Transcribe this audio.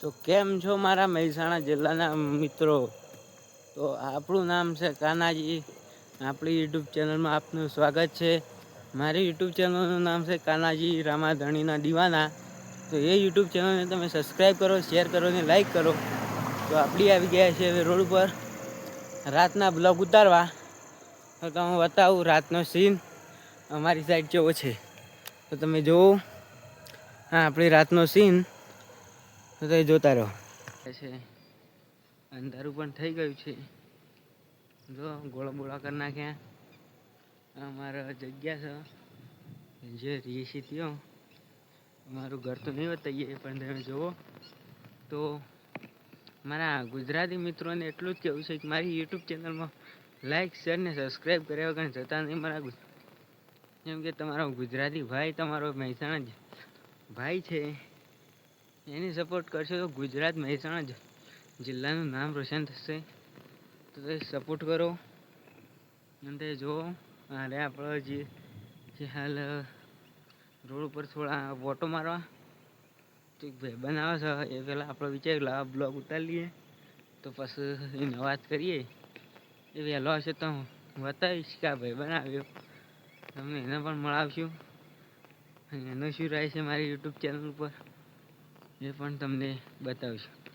તો કેમ છો મારા મહેસાણા જિલ્લાના મિત્રો? તો આપણું નામ છે કાનાજી. આપણી યુટ્યુબ ચેનલમાં આપનું સ્વાગત છે. મારી યુટ્યુબ ચેનલનું નામ છે કાનાજી રામાધણીના દીવાના. તો એ યુટ્યુબ ચેનલને તમે સબસ્ક્રાઈબ કરો, શેર કરો અને લાઈક કરો. તો આપણી આવી ગયા છે હવે રોડ ઉપર. રાતના બ્લોગ ઉતારવા. તો તમે બતાવું, રાતનો સીન અમારી સાઈડ કેવો છે? તો તમે જુઓ હા, આપણી રાતનો સીન. તો તે જોતા રહો. છે. અંધારું પણ થઈ ગયું છે. જો, ગોળા બોળા કરી નાખ્યા. અમારા જગ્યા છે. જે રહીએ થયો. અમારું ઘર તો નહીં બતાવીએ, પણ તમે જુઓ. તો મારા ગુજરાતી મિત્રોને એટલું જ કહેવું છે કે મારી યુટ્યુબ ચેનલમાં લાઈક શેર ને સબસ્ક્રાઈબ કર્યા વગર જતા નહીં મારા જેમ કે તમારો ગુજરાતી ભાઈ, તમારો મહેસાણા ભાઈ છે. એની સપોર્ટ કરશો તો ગુજરાત મહેસાણા જિલ્લાનું નામ રોશન થશે. તો તે સપોર્ટ કરો. અને તે જુઓ હાલે આપણો જે હાલ રોડ ઉપર થોડા વોટો મારવા, તો એક ભાઈ બનાવે છે, એ પહેલાં આપણે વિચાર લાવા બ્લોગ ઉતારી લઈએ. તો પછી એને વાત કરીએ. એ વહેલો હશે તો હું બતાવીશ કે આ ભાઈ બનાવ્યો તમને એને પણ મળાવશું. એનો શું રહે છે મારી યુટ્યુબ ચેનલ ઉપર? એ પણ તમને બતાવીશું.